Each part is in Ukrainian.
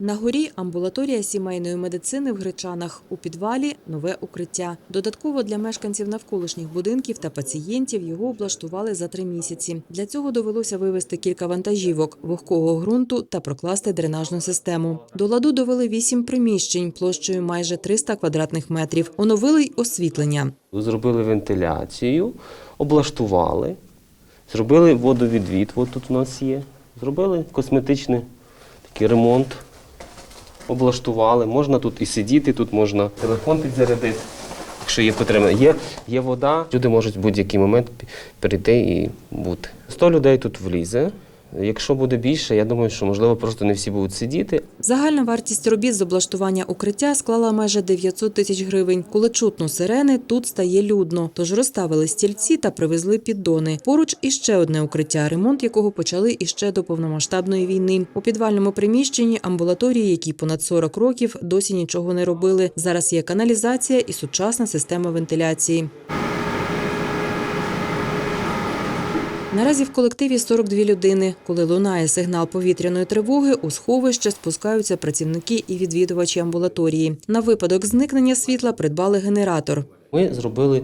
На горі амбулаторія сімейної медицини в Гречанах. У підвалі нове укриття. Додатково для мешканців навколишніх будинків та пацієнтів його облаштували за три місяці. Для цього довелося вивезти кілька вантажівок, вогкого ґрунту та прокласти дренажну систему. До ладу довели вісім приміщень площею майже 300 квадратних метрів. Оновили й освітлення. Зробили вентиляцію, облаштували, зробили водовідвід, тут у нас є. Зробили косметичний такий ремонт, облаштували. Можна тут і сидіти, тут можна телефон підзарядити, якщо є потреба. Є, є вода, люди можуть в будь-який момент прийти і бути. 100 людей тут влізе. Якщо буде більше, я думаю, що можливо просто не всі будуть сидіти, Загальна вартість робіт з облаштування укриття склала майже 900 тисяч гривень. Коли чутно сирени, тут стає людно. Тож розставили стільці та привезли піддони. Поруч іще одне укриття, ремонт якого почали іще до повномасштабної війни. У підвальному приміщенні амбулаторії, які понад 40 років досі нічого не робили. Зараз є каналізація і сучасна система вентиляції. Наразі в колективі 42 людини. Коли лунає сигнал повітряної тривоги, у сховище спускаються працівники і відвідувачі амбулаторії. На випадок зникнення світла придбали генератор. Ми зробили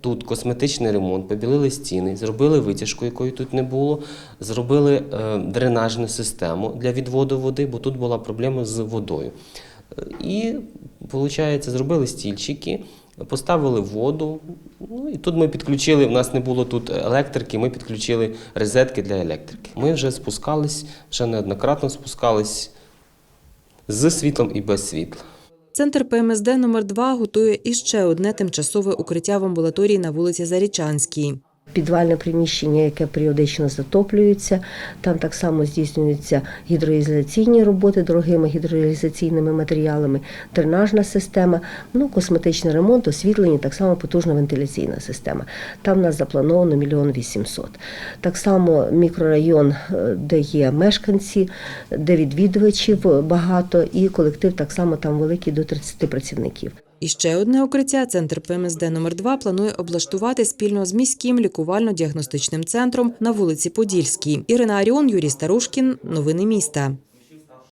тут косметичний ремонт, побілили стіни, зробили витяжку, якої тут не було, зробили е, дренажну систему для відводу води, бо тут була проблема з водою. Е, І, виходить, зробили стільчики, поставили воду. Ну і тут ми підключили, у нас не було тут електрики, ми підключили розетки для електрики. Ми вже спускались, вже неоднократно спускались з світлом і без світла. Центр ПМСД номер 2 готує іще одне тимчасове укриття в амбулаторії на вулиці Зарічанській. Підвальне приміщення, яке періодично затоплюється. Там так само здійснюються гідроізоляційні роботи дорогими гідроізоляційними матеріалами, дренажна система, ну, косметичний ремонт, освітлення, так само потужна вентиляційна система. Там у нас заплановано мільйон вісімсот. Так само мікрорайон, е, де є мешканці, де відвідувачів багато, і колектив так само там великий до 30 працівників. І ще одне укриття центр ПМСД номер 2 планує облаштувати спільно з міським лікувально-діагностичним центром на вулиці Подільській. Ірина Аріон, Юрій Старушкін. Новини міста.